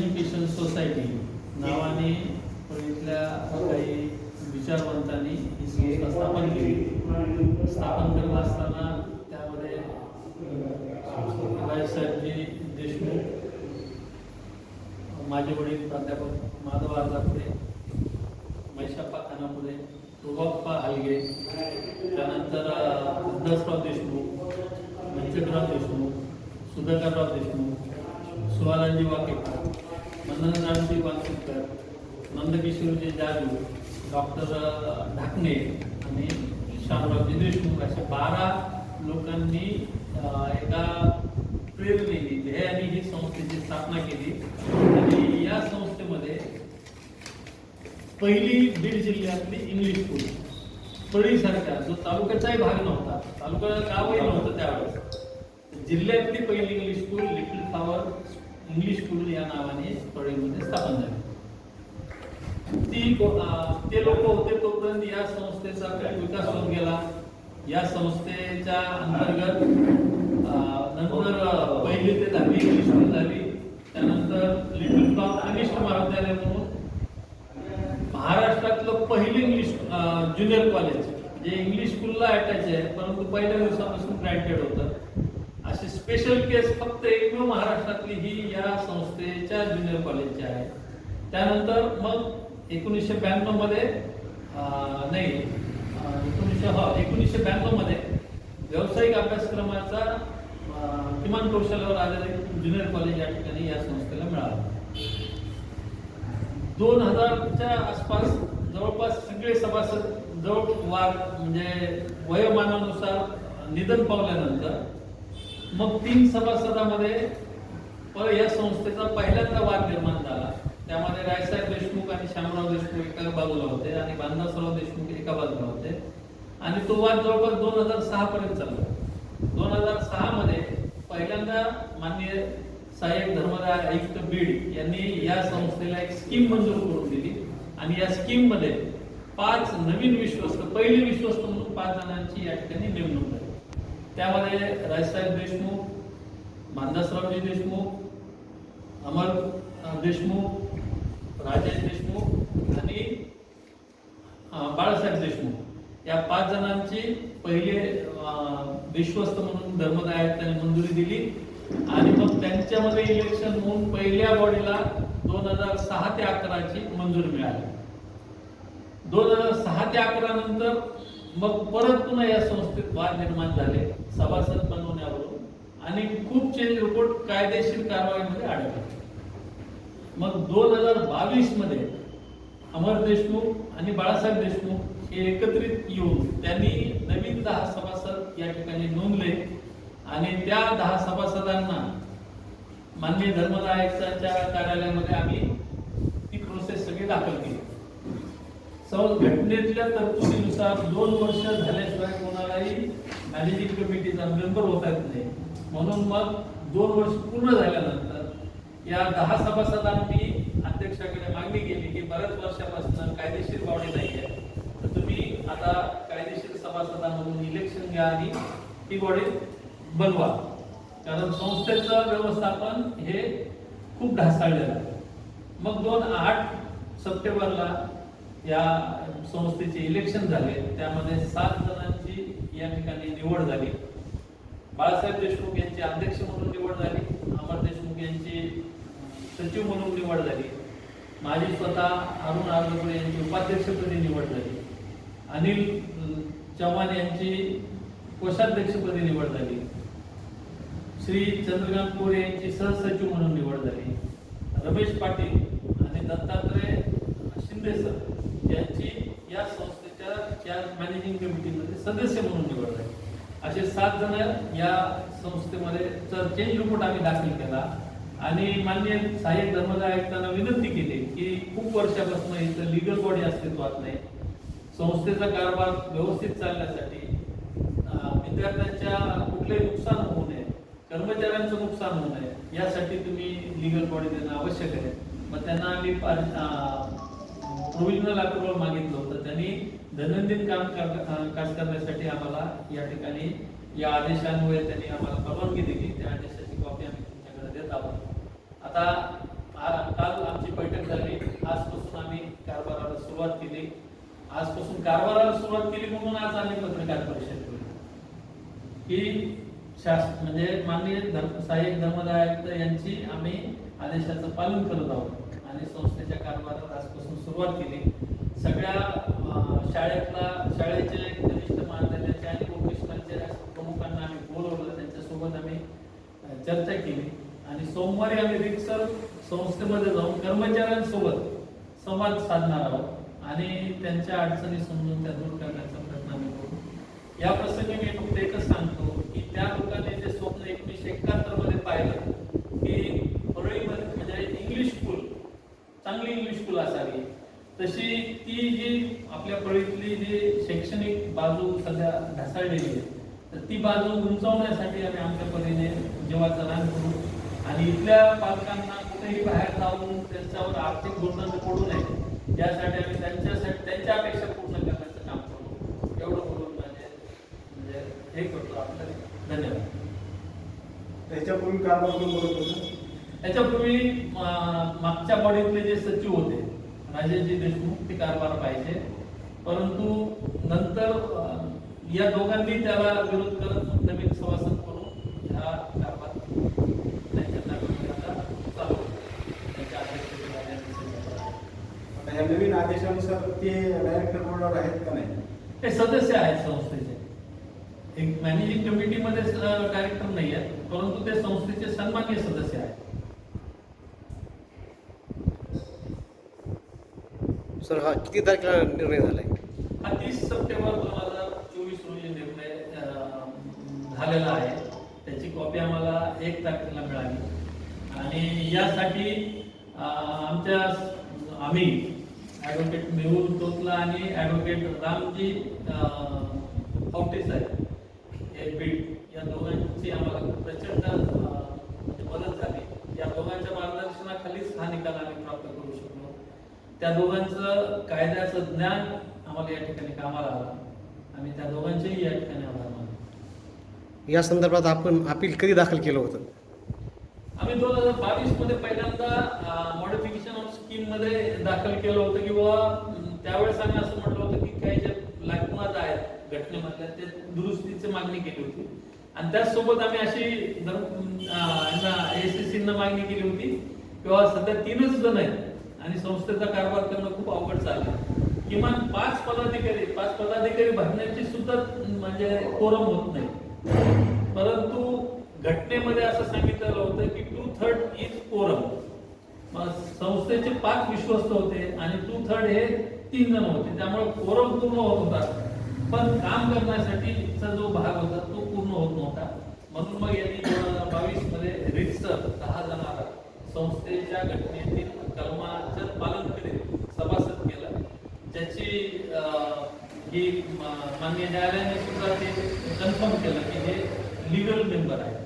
Education society नावाने इथल्या काही विचारवंतांनी ही संस्था स्थापन केली. स्थापन करत असताना त्यामध्ये राजसाहेबजी देशमुख माझे वडील प्राध्यापक माधव आजापुरे मैशाप्पा खानापुरे रुबाप्पा हलगे त्यानंतर उद्धसराव देशमुख व्यंकटराव देशमुख सुधाकरराव देशमुख सुहालांजी वाकेकर. मननरामजी वाकेकर नंदकिशोरजी जाजू डॉक्टर ढाकणे आणि शामराव देशमुख अशा बारा लोकांनी अ, एका प्रेरणेने ध्येयाने ही संस्थेची स्थापना केली. आणि या संस्थेमध्ये पहिली बीड जिल्ह्यातली इंग्लिश स्कूल पळीसारख्या जो तालुक्याचाही भाग नव्हता. तालुका गावही नव्हतं त्यावेळेस. जिल्ह्यातली पहिली English school little flower English school या नावाने पळीमध्ये स्थापन झाली. ती ते लोक होते तोपर्यंत या संस्थेचा विकास होत गेला. या संस्थेच्या अंतर्गत नंतर पहिली ते दहावी इंग्लिश स्कूल झाली. त्यानंतर लिटल फ्लॉवर कनिष्ठ महाविद्यालय म्हणून महाराष्ट्रातलं पहिलं इंग्लिश ज्युनियर कॉलेज जे इंग्लिश स्कूलला अटॅच आहे परंतु पहिल्या दिवसापासून ग्रँटेड होतं. स्पेशल केस फक्त एकमेव महाराष्ट्रातली ही या संस्थेच्या ज्युनियर कॉलेजची आहे. त्यानंतर मग एकोणीसशे ब्याण्णवमध्ये नाही एकोणीसशे हो एकोणीसशे ब्याण्णवमध्ये व्यावसायिक अभ्यासक्रमाचा किमान कौशल्यावर आधारित ज्युनियर कॉलेज या ठिकाणी या संस्थेला मिळालं. दोन हजारच्या आसपास जवळपास सगळे सभासद जवळ वार म्हणजे वयोमानानुसार निधन पावल्यानंतर मग तीन सभासदामध्ये या संस्थेचा पहिल्यांदा वाद निर्माण झाला. त्यामध्ये रायसाहेब देशमुख आणि श्यामराव देशमुख एका बाजूला होते आणि बांधासराव देशमुख एका बाजूला होते. आणि तो वाद जवळपास दोन हजार सहा पर्यंत चालला. दोन हजार सहा मध्ये पहिल्यांदा माननीय सहाय्यक धर्मदाय आयुक्त बीड यांनी या संस्थेला एक स्कीम मंजूर करून दिली. आणि या स्कीममध्ये पाच नवीन विश्वस्त पहिली विश्वस्त म्हणून पाच जणांची या ठिकाणी नेमणूक झाली. त्यामध्ये राजसाहेब देशमुख मानदासरावजी देशमुख अमर देशमुख राजेश देशमुख आणि बाळासाहेब देशमुख. या पाच जणांची पहिले विश्वस्त म्हणून धर्मदायक त्यांनी मंजुरी दिली आणि मग त्यांच्यामध्ये इलेक्शन होऊन पहिल्या बॉडीला दोन हजार सहा ते अकराची मंजुरी मिळाली. दोन हजार सहा ते अकरा नंतर मग परत पुन्हा या संस्थेत वाद निर्माण झाले. सभासद बनवण्यावरून आणि खूप चेंज रिपोर्ट कायदेशीर कारवाईमध्ये अडकले मग दोन हजार बावीसमध्ये अमर देशमुख आणि बाळासाहेब देशमुख हे एकत्रित येऊन त्यांनी नवीन दहा सभासद या ठिकाणी नोंदले. आणि त्या दहा सभासदांना माननीय धर्मदाय कार्यालयामध्ये आम्ही ती प्रोसेस सगळी दाखल घटनेतल्या तरतुदीनुसार दोन वर्ष झाल्याशिवाय कोणालाही मॅनेजिंग कमिटीचा मेंबर होता येत नाही. म्हणून मग दोन वर्ष पूर्ण झाल्यानंतर या दहा सभासदांनी अध्यक्षाकडे मागणी केली की बऱ्याच वर्षापासून कायदेशीर बावडी नाही आहे. तर तुम्ही आता कायदेशीर सभासदांमधून इलेक्शन घ्या आणि ही बॉडी बनवा. कारण संस्थेचं व्यवस्थापन हे खूप ढासाळलेलं आहे. मग दोन आठ सप्टेंबरला या संस्थेचे इलेक्शन झाले त्यामध्ये सात जणांची या ठिकाणी निवड झाली. बाळासाहेब देशमुख यांची अध्यक्ष म्हणून निवड झाली अमर देशमुख यांची सचिव म्हणून निवड झाली. माझी स्वतः अरुण आरगपुरे यांची उपाध्यक्षपदी निवड झाली. अनिल चव्हाण यांची कोषाध्यक्षपदी निवड झाली. श्री चंद्रकांत कोरे यांची सहसचिव म्हणून निवड झाली. रमेश पाटील आणि दत्तात्रय शिंदे सर. यांची या संस्थेच्या या मॅनेजिंग कमिटीमध्ये सदस्य म्हणून निवड झाली. असे सात जण या संस्थेमध्ये चेंज रिपोर्ट आम्ही दाखल केला. आणि मान्य सहाय्यक धर्मदाय आयुक्तांना विनंती केली की खूप वर्षापासून इथं लिगल बॉडी अस्तित्वात नाही. संस्थेचा कारभार व्यवस्थित चालण्यासाठी विद्यार्थ्यांच्या कुठलंही नुकसान होऊ नये कर्मचाऱ्यांचं नुकसान होऊ नये यासाठी तुम्ही लिगल बॉडी देणं आवश्यक आहे. मग त्यांना आम्ही प्रोव्हिजनल अप्रुव्हल मागितलं होतं. त्यांनी दैनंदिन काम काज करण्यासाठी आम्हाला या ठिकाणी या आदेशांमुळे त्यांनी आम्हाला परवानगी दिली. त्या आदेशाची कॉपी आम्ही तुमच्याकडे देत आहोत. आता काल आमची बैठक झाली. आजपासून आम्ही कारभाराला सुरुवात केली. आजपासून कारभाराला सुरुवात केली म्हणून आज आम्ही पत्रकार परिषद की शास म्हणजे माननीय धर्म सहाय्यक धर्मदाय आयुक्त यांची आम्ही आदेशाचं पालन करत आहोत आणि संस्थेच्या कारभार सुरुवात केली. सगळ्या शाळेतला शाळेचे कनिष्ठ महाविद्यालयाचे आणि वोकेशनलचे प्रमुखांना आम्ही बोलवलं. त्यांच्यासोबत आम्ही चर्चा केली. आणि सोमवारी आम्ही रिक्सर संस्थेमध्ये जाऊन कर्मचाऱ्यांसोबत संवाद साधणार आहोत आणि त्यांच्या अडचणी समजून त्या दूर करण्याचा प्रयत्न आम्ही करू. या प्रसंगी मी फक्त एकच सांगतो की त्या लोकांनी जे स्वप्न एकोणीसशे एकाहत्तरमध्ये पाहिलं की परळीमध्ये म्हणजे इंग्लिश स्कूल चांगली इंग्लिश स्कूल असावी. तशी ती जी आपल्या परळीतली जी शैक्षणिक बाजू सध्या ढासळलेली आहे तर ती बाजू उंचावण्यासाठी आम्ही आमच्या परीने जीवाचं रान करू. आणि इथल्या पालकांना कुठेही बाहेर जाऊन त्यांच्यावर आर्थिक गुणदंड पडू नये यासाठी आम्ही त्यांच्यासाठी त्यांच्या अपेक्षा पूर्ण करण्याचं काम करू. एवढं बोलून माझे म्हणजे हे करतो आपल्याला धन्यवाद. त्याच्यापूर्वी कारभार कोण बघत होतं? याच्यापूर्वी अं, मागच्या बॉडीतले जे सचिव होते राजेशजी देशमुख ते कारभार पाहिजे. परंतु नंतर या दोघांनी त्याला विरोध करत नवीन सभासद करून हा कारभार या नवीन आदेशानुसार ते डायरेक्टर बोर्डावर आहेत का नाही? ते सदस्य आहेत संस्थेचे. एक मॅनेजिंग कमिटीमध्ये डायरेक्टर नाही आहेत परंतु ते संस्थेचे सन्मान्य सदस्य आहेत. सर हा किती तारखेला निर्णय झालाय? हा तीस सप्टेंबर दोन हजार चोवीस रोजी निर्णय झालेला आहे. त्याची कॉपी आम्हाला एक तारखेला मिळाली. आणि यासाठी आमच्या आम्ही ॲडव्होकेट मेहुल तोतला आणि ॲडव्होकेट रामजी फावटे साहेब हे बीड या दोघांची आम्हाला प्रचंड म्हणजे मदत झाली. या दोघांच्या मार्गदर्शनाखालीच हा निकाल आम्ही त्या दोघांचं कायद्याचं ज्ञान आम्हाला या ठिकाणी कामाला आलं. आम्ही त्या दोघांचेही या ठिकाणी आभार मानतो. या संदर्भात आपण अपील कधी दाखल केलं होतं? आम्ही दोन हजार बावीसमध्ये पहिल्यांदा मॉडिफिकेशन ऑफ स्कीममध्ये दाखल केलं होतं की बाबा अं, त्यावेळेस आम्ही असं म्हटलं होतं की काही जे लाकुणात आहेत घटनेमधल्या ते दुरुस्तीची मागणी केली होती. आणि त्याचसोबत आम्ही अशी एसीसीना मागणी केली होती. किंवा सध्या तीनच जण आहेत. आणि संस्थेचा कारभार करणं खूप अवघड चाललं किमान पाच पदाधिकारी पाच पदाधिकारी भरण्याची सुद्धा म्हणजे कोरम होत नाही. परंतु घटनेमध्ये असं सांगितलेलं होतं की टू थर्ड इज कोरम संस्थेचे पाच विश्वस्त होते आणि टू थर्ड हे तीन जण होते. त्यामुळे कोरम पूर्ण होत होता. पण काम करण्यासाठीचा जो भाग होता तो पूर्ण होत नव्हता. म्हणून मग यांनी दोन हजार बावीसमध्ये रिक्सर दहा संस्थेच्या घटनेतील कर्माचं पालन करीत सभासद केलं. ज्याची अं, ही माननीय न्यायालयाने सुद्धा ते कन्फर्म केलं की हे लिगल मेंबर आहे